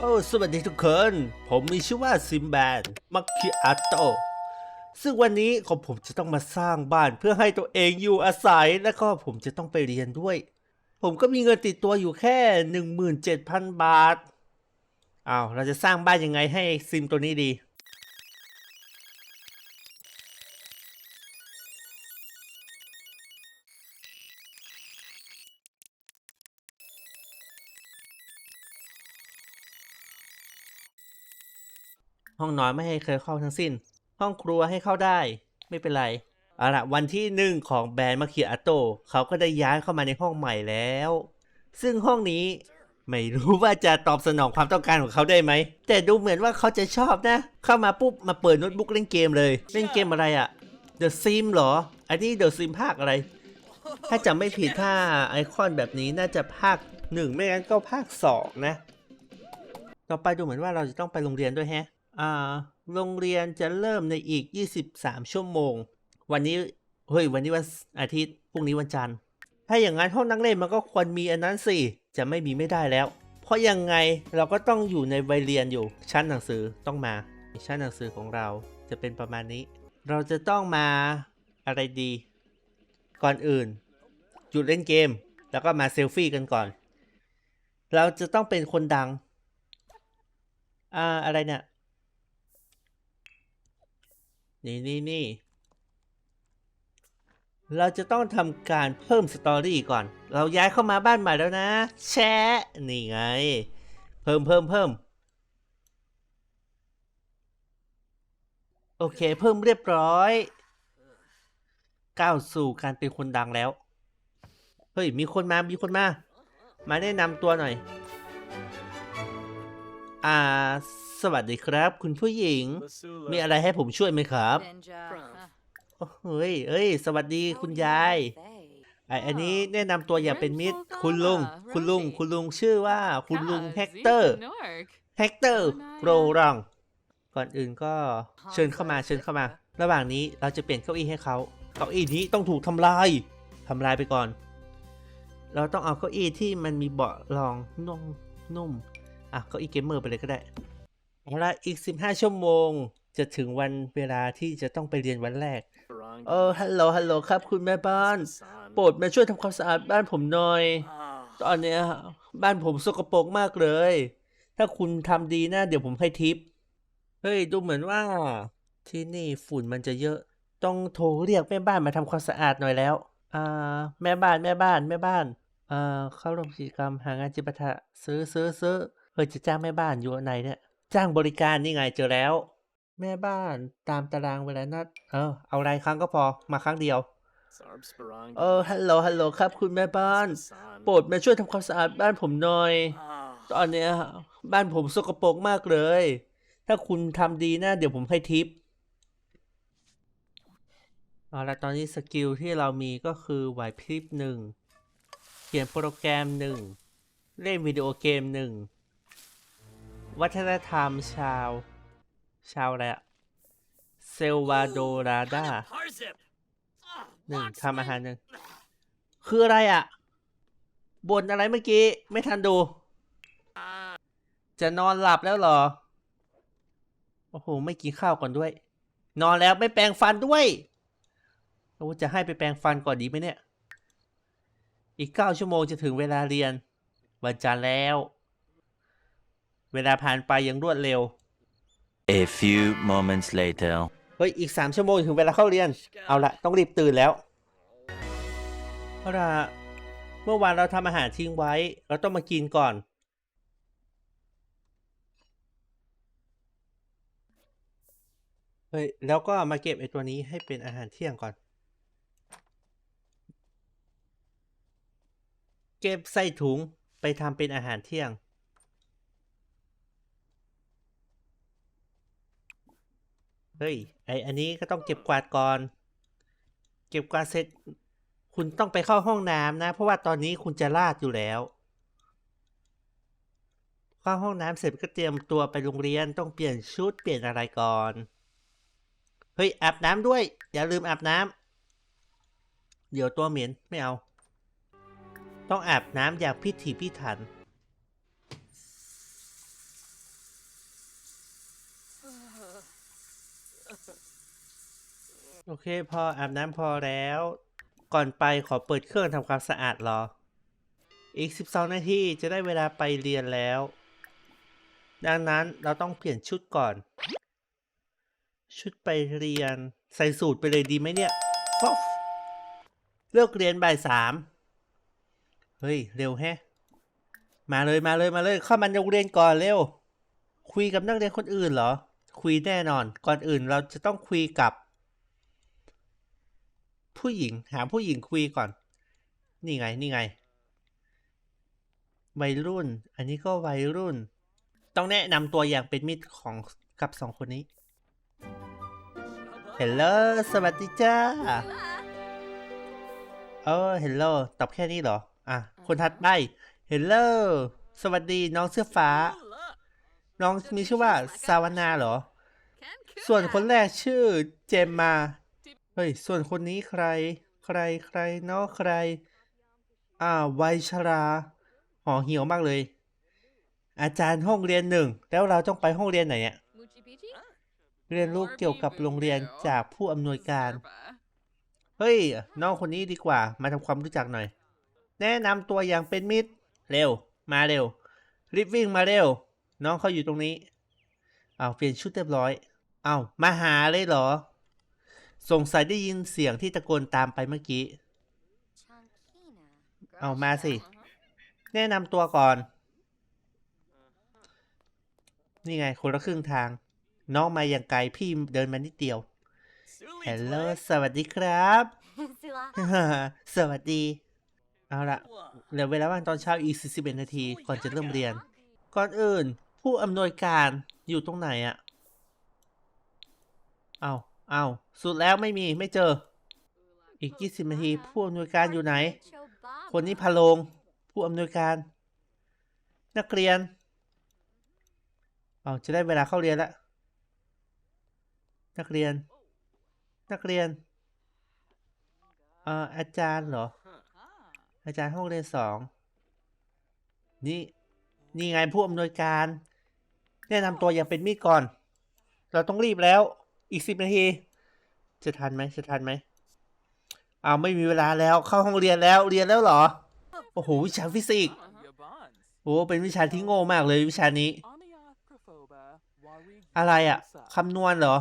โอ้สวัสดีทุกคน ผมมีชื่อว่าซิมแบนมักคิอาโตซึ่งวันนี้ของผมจะต้องมาสร้างบ้านเพื่อให้ตัวเองอยู่อาศัยแล้วก็ผมจะต้องไปเรียนด้วย ผมก็มีเงินติดตัวอยู่แค่ 17,000 บาทอ้าวเราจะสร้างบ้านยังไงให้ซิมตัวนี้ดี ห้องนอนไม่ให้เคยเข้าทั้งสิ้น ห้องครัวให้เข้าได้ ไม่เป็นไรเอาละวันที่หนึ่งของแบรนด์มาเคียอาโตเขาก็ได้ย้ายเข้ามาในห้องใหม่แล้ว ซึ่งห้องนี้ไม่รู้ว่าจะตอบสนองความต้องการของเขาได้ไหม แต่ดูเหมือนว่าเขาจะชอบนะ เข้ามาปุ๊บมาเปิดโน้ตบุ๊กเล่นเกมเลย เล่นเกมอะไรอะ The Sim เหรอ อันนี้ The Sim ภาคอะไร ถ้าจำไม่ผิดถ้าไอคอนแบบนี้น่าจะภาคหนึ่งไม่งั้นก็ภาคสองนะ ต่อไปดูเหมือนว่าเราจะต้องไปโรงเรียนด้วยแฮะ โรงเรียนจะเริ่มในอีก 23 ชั่วโมง วันนี้ เฮ้ย วันนี้วันอาทิตย์ พรุ่งนี้วันจันทร์ ถ้าอย่างนั้นห้องนั่งเล่นมันก็ควรมีอันนั้นสิ จะไม่มีไม่ได้แล้ว เพราะยังไงเราก็ต้องอยู่ในวัยเรียนอยู่ ชั้นหนังสือต้องมา ชั้นหนังสือของเราจะเป็นประมาณนี้ เราจะต้องมาอะไรดี ก่อนอื่น หยุดเล่นเกม แล้วก็มาเซลฟี่กันก่อน เราจะต้องเป็นคนดัง อ่า อะไรเนี่ย นี่นี่นี่เราจะต้องทำการเพิ่มสตอรี่ก่อน เราย้ายเข้ามาบ้านใหม่แล้วนะ แชะนี่ไง เพิ่มเพิ่มเพิ่มโอเค เพิ่มเรียบร้อย ก้าวสู่การเป็นคนดังแล้ว เฮ้ย มีคนมา มีคนมา มาแนะนำตัวหน่อย อ่า สวัสดีครับ คุณผู้หญิง มีอะไรให้ผมช่วยไหมครับ Ninja. โอ้เฮ้ยเอ้ย สวัสดีคุณยายไออันนี้แนะนำตัวอย่างเป็นมิตร คุณลุง คุณลุง คุณลุงชื่อว่าคุณลุงแฮกเตอร์แฮกเตอร์โรรังก่อนอื่นก็เชิญเข้ามาเชิญเข้ามา ระหว่างนี้เราจะเปลี่ยนเก้าอี้ให้เขา เก้าอี้นี้ต้องถูกทำลายทำลายไปก่อน เราต้องเอาเก้าอี้ที่มันมีเบาะรองนุ่มนุ่ม อะก้าอี้เกมเมอร์ไปเลยก็ได้เอาละอีก 15 ชั่วโมง จะถึงวันเวลาที่จะต้องไปเรียนวันแรก เออฮัลโหลฮัลโหลครับ คุณแม่บ้าน โปรดมาช่วยทำความสะอาดบ้านผมหน่อย ตอนเนี้ยบ้านผมสกปรกมากเลย ถ้าคุณทำดีนะเดี๋ยวผมให้ทิป เฮ้ย ดูเหมือนว่า ที่นี่ฝุ่นมันจะเยอะ ต้องโทรเรียกแม่บ้านมาทำความสะอาดหน่อยแล้ว อ่า แม่บ้านแม่บ้านแม่บ้าน อ่อเข้าร่วมกิจกรรมหางานจิปาถะซื้อซื้อซื้อ เฮ้ยจะจ้างแม่บ้านอยู่ไหนเนี่ย จ้างบริการนี่ไงเจอแล้ว แม่บ้านตามตารางเวลานัด เออเอารายครั้งก็พอมาครั้งเดียว เออฮัลโหลฮัลโหลครับ คุณแม่บ้าน โปรดมาช่วยทำความสะอาดบ้านผมหน่อย ตอนเนี้ยบ้านผมสกปรกมากเลย ถ้าคุณทำดีนะเดี๋ยวผมให้ทิปเอาละตอนนี้สกิลที่เรามีก็คือไหวพริบหนึ่งเขียนโปรแกรมหนึ่งเล่นวิดีโอเกมหนึ่ง วัฒนธรรมชาว ชาวอะไรอะเซลวาโดราดาหนึ่งทำอาหารหนึ่งคืออะไรอะบนอะไรเมื่อกี้ ไม่ทันดู จะนอนหลับแล้วเหรอ โอ้โห ไม่กินข้าวก่อนด้วย นอนแล้วไม่แปรงฟันด้วยโอ้จะให้ไปแปรงฟันก่อนดีไหมเนี่ย อีกเก้าชั่วโมงจะถึงเวลาเรียน วันจันทร์แล้ว เวลาผ่านไปอย่างรวดเร็ว A few moments later. เฮ้ย อีกสามชั่วโมงถึงเวลาเข้าเรียน เอาละต้องรีบตื่นแล้วเอาละเมื่อวานเราทำอาหารทิ้งไว้ เราต้องมากินก่อน เฮ้ย แล้วก็มาเก็บไอ้ตัวนี้ให้เป็นอาหารเที่ยงก่อน เก็บใส่ถุงไปทำเป็นอาหารเที่ยง เฮ้ย ไออันนี้ก็ต้องเก็บกวาดก่อน เก็บกวาดเสร็จ คุณต้องไปเข้าห้องน้ำนะ เพราะว่าตอนนี้คุณจะลาดอยู่แล้วเข้าห้องน้ำเสร็จก็เตรียมตัวไปโรงเรียนต้องเปลี่ยนชุดเปลี่ยนอะไรก่อน เฮ้ยอาบน้ำด้วย อย่าลืมอาบน้ำเดี๋ยวตัวเหม็นไม่เอา ต้องอาบน้ำอย่างพิถีพิถัน โอเค พออาบน้ำพอแล้ว ก่อนไปขอเปิดเครื่องทำความสะอาดรอ อีก 12 นาทีจะได้เวลาไปเรียนแล้ว ดังนั้นเราต้องเปลี่ยนชุดก่อน ชุดไปเรียน ใส่สูตรไปเลยดีไหมเนี่ยฟอฟเลิกเรียนบ่ายสามเฮ้ย เร็วแฮะ มาเลยมาเลยมาเลย เข้ามาโรงเรียนก่อนเร็ว คุยกับนักเรียนคนอื่นเหรอ คุยแน่นอน ก่อนอื่นเราจะต้องคุยกับ ผู้หญิงหาผู้หญิงคุยก่อน นี่ไงนี่ไง วัยรุ่น อันนี้ก็วัยรุ่น ต้องแนะนำตัวอย่างเป็นมิตรของกับสองคนนี้เฮลโลสวัสดีจ้าเออเฮลโลตอบแค่นี้เหรอ อะ คนถัดไปเฮลโลสวัสดีน้องเสื้อฟ้า น้องมีชื่อว่าซาวานาเหรอ ส่วนคนแรกชื่อเจมมา เฮ้ย ส่วนคนนี้ใคร ใครใครเนาะใคร อ่าวัยชราห่อเหี่ยวมากเลย อาจารย์ห้องเรียนหนึ่ง แล้วเราต้องไปห้องเรียนไหนอะเรียนรู้เกี่ยวกับโรงเรียนจากผู้อำนวยการ เฮ้ย น้องคนนี้ดีกว่า มาทำความรู้จักหน่อย แนะนำตัวอย่างเป็นมิตร เร็ว มาเร็ว รีบวิ่งมาเร็ว น้องเขาอยู่ตรงนี้อ้าวเปลี่ยนชุดเรียบร้อยอ้าวมาหาเลยเหรอ สงสัยได้ยินเสียงที่ตะโกนตามไปเมื่อกี้ เอามาสิ แนะนำตัวก่อน นี่ไงคนละครึ่งทาง น้องมาอย่างไกลพี่เดินมานิดเดียวฮัลโหลสวัสดีครับ สวัสดี เอาละเหลือเวลาว่างตอนเช้าอีก 41 นาที ก่อนจะเริ่มเรียน ก่อนอื่น ผู้อำนวยการอยู่ตรงไหนอะเอาเอาสุดแล้วไม่มีไม่เจอ อีก 20นาทีผู้อำนวยการอยู่ไหน คนนี้พะโลง ผู้อำนวยการ นักเรียนเอาจะได้เวลาเข้าเรียนแล้วนักเรียน นักเรียนเอ่ออาจารย์เหรอ อาจารย์ห้องเรียนสองนี่นี่ไงผู้อำนวยการ แนะนำตัวอย่างเป็นมิตรก่อน เราต้องรีบแล้ว อีกสิบนาที จะทันไหมจะทันไหมอ้าวไม่มีเวลาแล้วเข้าห้องเรียนแล้วเรียนแล้วเหรอ โอ้โหวิชาฟิสิกส์โอ้เป็นวิชาที่โง่มากเลยวิชานี้ อะไรอะคำนวณเหรอ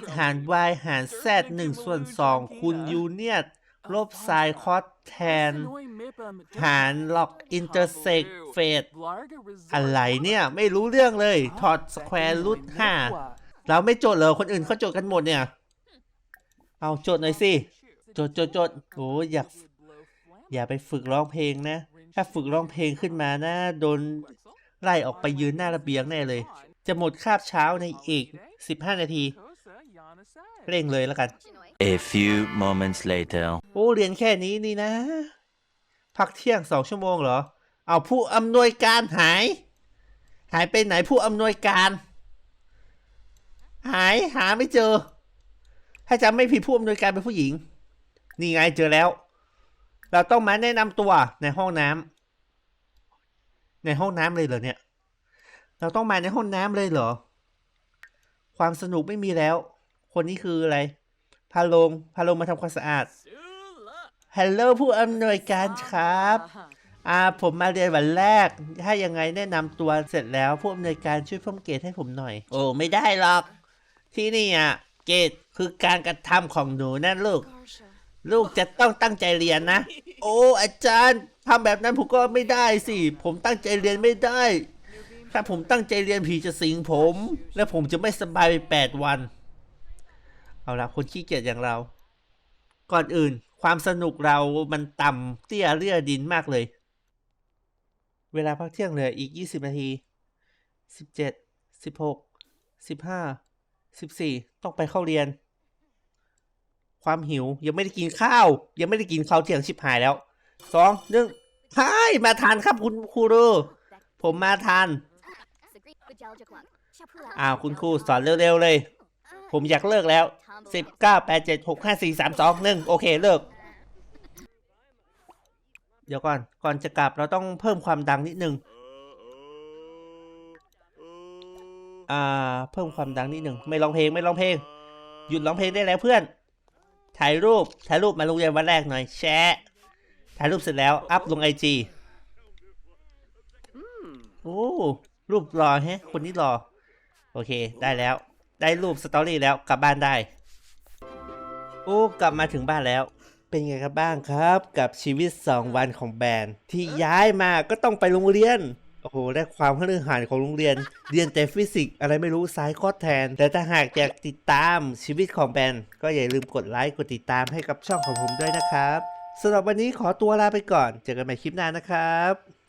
x หาร y หาร z 1ส่วน2คูณยูเนียต ลบไซน์คอสแทน หารล็อกอินเตอร์เซกเฟดอะไรเนี่ย ไม่รู้เรื่องเลย ถอดสแควร์รูทห้าเราไม่โจทย์เหรอคนอื่นเขาโจทย์กันหมดเนี่ย เอาโจทย์หน่อยสิ โจทย์โจทย์โจทย์โอ้อยาก อย่าไปฝึกร้องเพลงนะ ถ้าฝึกร้องเพลงขึ้นมานะโดนไล่ออกไปยืนหน้าระเบียงแน่เลย จะหมดคาบเช้าในอีก 15 นาที เร่งเลยแล้วกัน A few moments later. โอ้เรียนแค่นี้นี่นะ พักเที่ยงสองชั่วโมงเหรอ เอาผู้อำนวยการหาย หายไปไหนผู้อำนวยการ หายหาไม่เจอ ถ้าจำไม่ผิดผู้อำนวยการเป็นผู้หญิง นี่ไงเจอแล้ว เราต้องมาแนะนำตัวในห้องน้ำในห้องน้ำเลยเหรอเนี่ย เราต้องมาในห้องน้ำเลยเหรอ ความสนุกไม่มีแล้ว คนนี้คืออะไร พาลง พาลงมาทำความสะอาด ฮัลโหลผู้อำนวยการครับ อ่าผมมาเรียนวันแรก ถ้ายังไงแนะนำตัวเสร็จแล้ว ผู้อำนวยการช่วยเพิ่มเกรดให้ผมหน่อย โอ้ไม่ได้หรอก ที่นี่อะ เกรดคือการกระทำของหนูนะลูก ลูกจะต้องตั้งใจเรียนนะ โอ้อาจารย์ทำแบบนั้นผมก็ไม่ได้สิ ผมตั้งใจเรียนไม่ได้ ถ้าผมตั้งใจเรียนผีจะสิงผม และผมจะไม่สบายไปแปดวัน เอาละคนขี้เกียจอย่างเรา ก่อนอื่น ความสนุกเรามันต่ำเตี้ยเลี่ยดินมากเลย เวลาพักเที่ยงเหลืออีก 20 นาที 17 16 15 14 ต้องไปเข้าเรียน ความหิวยังไม่ได้กินข้าว ยังไม่ได้กินข้าวเที่ยงชิบหายแล้วสองหนึ่งใช่มาทานครับคุณครูรูผมมาทานอ้าวคุณครูสอนเร็วๆเลย ผมอยากเลิกแล้วสิบเก้าแปดเจ็ดหกห้าสี่สามสองหนึ่งโอเคเลิก เดี๋ยวก่อน ก่อนจะกลับเราต้องเพิ่มความดังนิดนึง อ่า เพิ่มความดังนิดหนึ่งไม่ร้องเพลงไม่ร้องเพลง หยุดร้องเพลงได้แล้วเพื่อน ถ่ายรูป ถ่ายรูปมาโรงเรียนวันแรกหน่อย แชะถ่ายรูปเสร็จแล้ว อัพลงไอจีโอ้ รูปรอแฮะ คนนี้รอ โอเค ได้แล้ว ได้รูปสตอรี่แล้วกลับบ้านได้โอ้กลับมาถึงบ้านแล้ว เป็นไงครับบ้างครับ กับชีวิต 2 วันของแบรนด์ที่ย้ายมาก็ต้องไปโรงเรียนโอ้โหได้ความขลือหานของโรงเรียน เรียนแต่ฟิสิกส์อะไรไม่รู้ซ้ายคอดแทน แต่ถ้าหากอยากติดตามชีวิตของแบรนด์ก็อย่าลืมกดไลค์กดติดตามให้กับช่องของผมด้วยนะครับสำหรับวันนี้ขอตัวลาไปก่อน เจอกันใหม่คลิปหน้านะครับ